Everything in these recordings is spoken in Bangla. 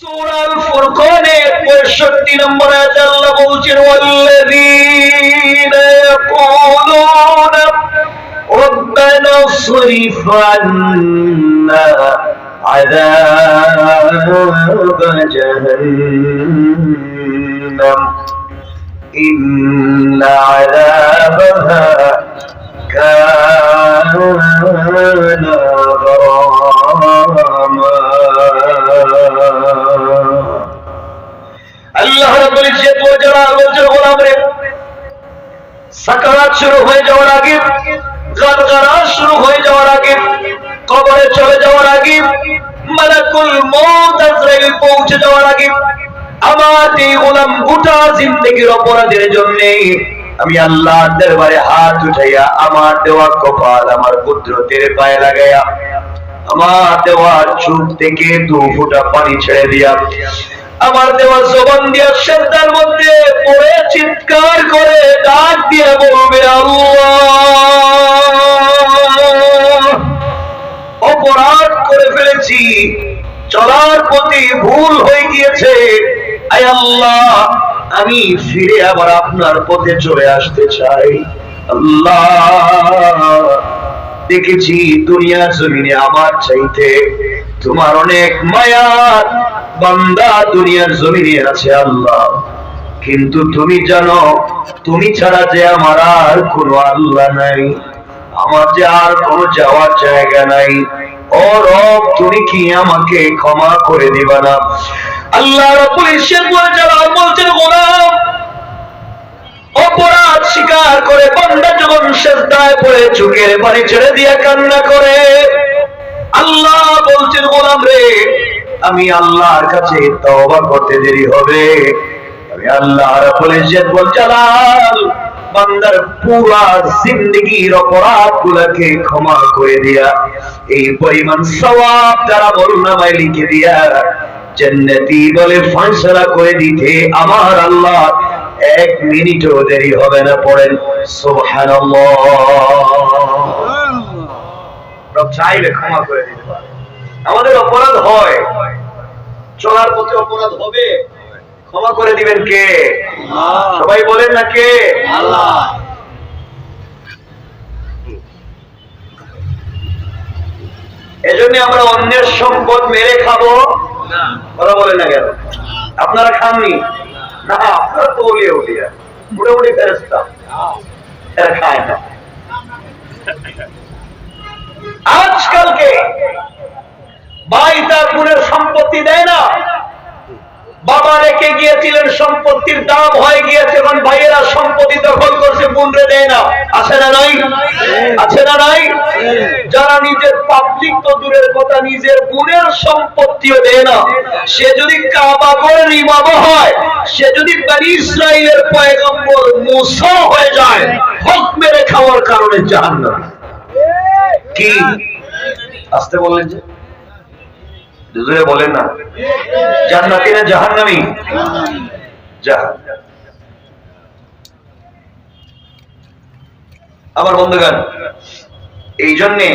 সূরাল ফুরকানের 65 নম্বর আয়াত আল্লাহ বলছেন ওয়াল্লাযীনা ইয়াকুলুনা ربنا اصرف عنا عذاب جهنم إن عذابها كان غراما সাকারাত শুরু হয়ে যাওয়ার আগে গারগারা শুরু হয়ে যাওয়ার আগে, কবরে চলে যাওয়ার আগে, মালাকুল মউত আজরাইল পৌঁছে যাওয়ার আগে আমার এই গোলাম গোটা জিন্দেগির অপরাধের জন্য আমি আল্লাহ দরবারে হাত উঠাইয়া আমার দেওয়া কপাল, আমার কুদরতের পায়ে লাগাইয়া, আমার দেওয়া চুপ থেকে দু ফোঁটা পানি ছেড়ে দিয়া আমার দেওয়া জবান দিয়া সেন্টার মধ্যে পড়ে চিৎকার করে, ডাক দিয়ে বলবে অপরাধ করে ফেলেছি, চলার প্রতি ভুল হয়ে গিয়েছে। আয় আল্লাহ, আমি ফিরে আবার আপনার পথে চলে আসতে চাই। আল্লাহ, দেখেছি দুনিয়ার জমিনে আমার চাইতে তোমার অনেক মায়া বান্দা দুনিয়ার জমিনে আছে আল্লাহ। কিন্তু তুমি জানো, তুমি ছাড়া যে আমার আর কোনো আল্লাহ নাই। আমার যে আর কোনো যাওয়ার জায়গা নাই। ও রব, তুমি কি আমাকে ক্ষমা করে দিবা না? আল্লাহ রাব্বুল ওয়াল বলছেন, গোলাম, অপরাধ স্বীকার করে বান্দা যখন সেজদায় পড়ে, চোখের পানি ছেড়ে দিয়ে কান্না করে। আল্লাহ বলছেন রে আমি আল্লাহর কাছে তওবা করতে দেরি হবে। আমি আল্লাহ রাব্বুল ইজ্জত ওয়াল জালাল বান্দার পুরা জিন্দগির অপরাধ গুলাকে ক্ষমা করে দিয়া এই পরিমাণ সওয়াব তারা লিখে দিয়া জান্নাতি বলে করে দিতে আমার আল্লাহ এক মিনিটও দেরি হবে না পড়েন। সুবহানাল্লাহ। রব চাইলে ক্ষমা করে দিতে পারে আমাদের অপরাধ হয়। চলার পথে অপরাধ হবে। ক্ষমা করে দিবেন কে? সবাই বলেন না কে? আল্লাহ। এজন্য আমরা অন্যের সম্পদ মেরে খাব। কথা বলেন না কেন? আপনারা খাননি? না আপনারা তো উলিয়ে উলিয়া মোটামুটি ফেরস্তা এরা খায় না। আজকালকে সম্পত্তি দেয় না। বাবা রেখে গিয়েছিলেন, সম্পত্তির দাম হয়ে গিয়েছে, এখন ভাইয়েরা সম্পত্তি দখল করছে বোনরে দেয় না। আছে না নাই? আছে না নাই? যারা নিজের পাবলিক তো দূরের কথা, নিজের বোনের সম্পত্তিও দেয় না। সে যদি কাবাগরের ইমাম হয়, সে যদি ইসরায়েলের পয়গম্বর মুসা হয়ে যায়, হক মেরে খাওয়ার কারণে জাহান্নাম। কি? আসতে বললেন যে দুজনে বলেন না। জান্নাতি না জাহান্নামী? জাহান্নাম। আমার বন্ধুগণ এই জন্যে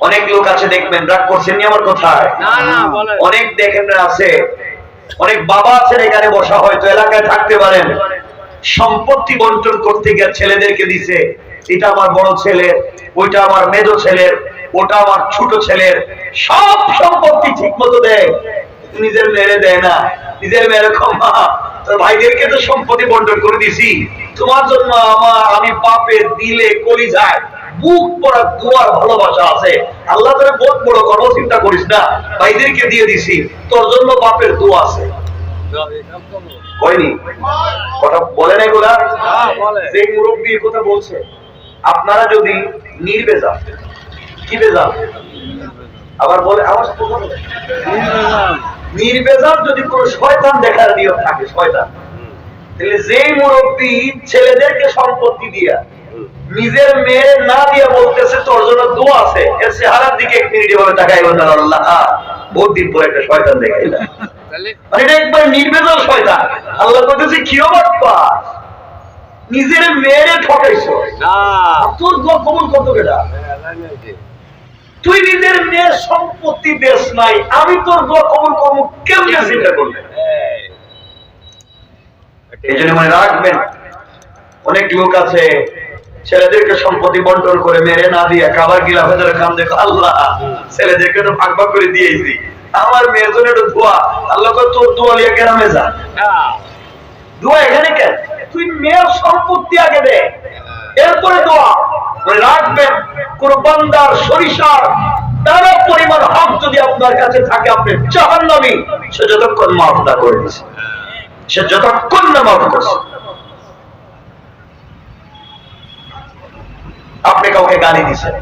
অনেক লোক আছে দেখবেন রাগ করছেন নি আমার কথায়? অনেক দেখেন আছে অনেক বাবা আছেন এখানে বসা হয়তো এলাকায় থাকতে পারেন। সম্পত্তি বন্টন করতে গিয়ে ছেলেদেরকে দিছে এটা আমার বড় ছেলের ওইটা আমার মেজো ছেলের। ওটা আমার ছোট ছেলের সব সম্পত্তি ঠিক মতো দেয় নিজের মেরে দেয় না। নিজের মেরে ক্ষমা তোর ভাইদেরকে তো সম্পত্তি বন্টন করে দিছি। তোমার জন্য আমার আমি বাপের দিলে করি যায় বুক পড়া দুয়ার ভালোবাসা আছে। আল্লাহ তোরে বহুত বড় কর্ম চিন্তা করিস না। ভাইদেরকে দিয়ে দিছি। তোর জন্য বাপের দোয়া আছে। হয়নি? কথা বলে হ্যাঁ, যে মুরব্বী এ কথা বলছে আপনারা যদি নির্বেজা কি বেজা আবার বলে আমার কথা যদি কোনো শয়তান দেখার নিয়ম থাকে শয়তান। তাহলে যেই মুরব্বী ছেলেদেরকে সম্পত্তি দিয়া নিজের মেয়ে না দিয়ে বলতেছে তোর জন্য দোয়া আছে এর চেহারার দিকে এক মিনিট এভাবে তাকাই বললেন আল্লাহ বহুত দিন পরে একটা শয়তান তাহলে মানে এটা একবার নির্বেদন শয়তান। আল্লাহ বলতেছে কি অবাক্কা নিজের মেয়েরে ঠকাইছো। না। তোর দোয়া কবুল কত কেটা তুই নিজের মেয়ের সম্পত্তি দেশ নাই আমি তোর দোয়া কবুল করব কেমনে চিন্তা করলেন এই জন্য মনে রাখবেন অনেক লোক আছে ছেলেদেরকে সম্পত্তি বন্টন করে মেরে না দিয়ে খাবার গিলা ভেতরে খান দেখো আল্লাহ ছেলেদেরকে তো ভাগ ভাগ করে দিয়েছি। আমার মেয়ের জন্য একটু দোয়া আল্লাহ তোর দোয়া লিয়ে গ্রামে যা। দোয়া এখানে কেন? তুই মেয়ের সম্পত্তি আগে দে। এরপরে দোয়া। মনে রাখবেন কোন বান্দার সরিষার তারা পরিমাণ হক যদি আপনার কাছে থাকে, আপনি জাহান্নামী। সে যতক্ষণ মাফ না করে দিছে। সে যতক্ষণ না মাফ করছে। আপনি কাউকে গালি দিছেন।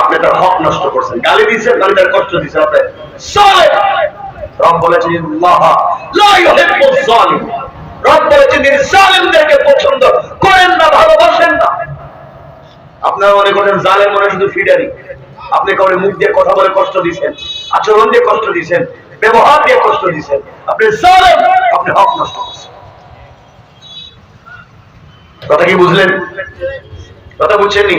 আপনি তার হক নষ্ট করছেন। গালি দিয়েছেন তাহলে তার কষ্ট দিচ্ছেন আপনি। রব বলেছেন রব বলেছেন তিনি জালিমদেরকে পছন্দ করেন না, ভালোবাসেন না। আপনারা মনে করেন জালেম মনে শুধু ফিডারি। আপনি কাউরে মুখ দিয়ে কথা বলে কষ্ট দিচ্ছেন আচরণ দিয়ে কষ্ট দিচ্ছেন ব্যবহার দিয়ে কষ্ট দিচ্ছেন আপনি আপনি হক নষ্ট করছেন। কথা কি বুঝলেন? কথা বুঝছেননি?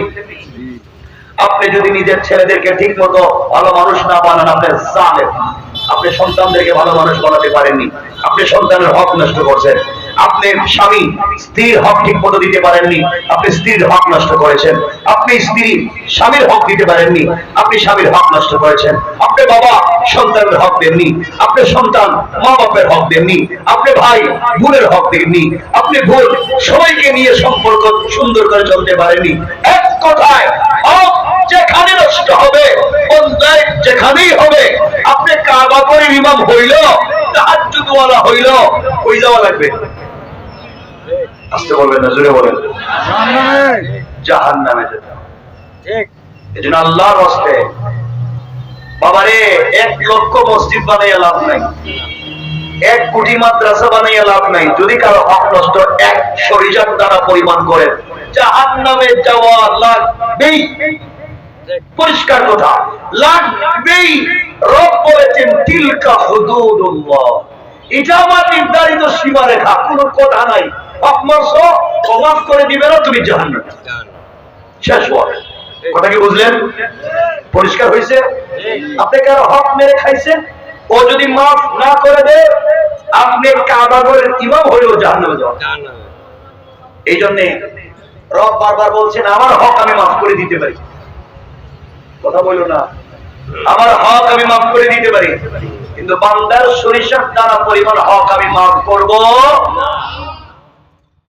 আপনি যদি নিজের ছেলেদেরকে ঠিক মতো ভালো মানুষ না বানান, আপনি জানেন আপনি সন্তানদেরকে ভালো মানুষ বানাতে পারেননি। আপনি সন্তানের হক নষ্ট করছেন। আপনি স্বামী, স্ত্রীর হক ঠিক মতো দিতে পারেননি, আপনি স্ত্রীর হক নষ্ট করেছেন। আপনি স্ত্রী, স্বামীর হক দিতে পারেননি, আপনি স্বামীর হক নষ্ট করেছেন। আপনি বাবা সন্তানের হক দেননি, আপনি সন্তান মা বাপের হক দেননি, আপনি ভাই বোনের হক দেননি, আপনি বোন সবাইকে নিয়ে সম্পর্ক সুন্দর করে চলতে পারেননি। এক কথায়, হক যেখানে নষ্ট হবে, অন্যায় যেখানেই হবে, আপনি কাবা করে ইমাম হইল, তাহাজ্জুদওয়ালা হইল ওই যাওয়া লাগবে। আসতে বলবেন না জোরে বলেন। জাহান নামে যেতে হবে। ঠিক। এই জন্য আল্লাহর হস্তে বাবারে এক লক্ষ মসজিদ বানাইয়া লাভ নাই। এক কোটি মাদ্রাসা বানাইয়া লাভ নাই। যদি কারও হক নষ্ট এক সরিষার দ্বারা পরিমাণ করেন। জাহান নামে যাওয়া লাগবেই। পরিষ্কার কথা লাগবেই। রব বলেছেন তিলকা হুদুদুল্লাহ। এটা আমার নির্ধারিত সীমারেখা কোনো কথা নাই। ক্ষমাফ করে দিবে না, তুমি জাহান্নামে। শেষ কথা কি বুঝলেন? পরিষ্কার হয়েছে? আপনি হক মেরে খাইছেন? ও যদি মাফ না করে আপনি ইমাম জাহান্নামে যাওয়া। এই জন্য রব বারবার বলছেন, আমার হক আমি মাফ করে দিতে পারি। কথা বলল না। আমার হক আমি মাফ করে দিতে পারি, কিন্তু বান্দার সরিষার দ্বারা পরিমাণ হক আমি মাফ করব।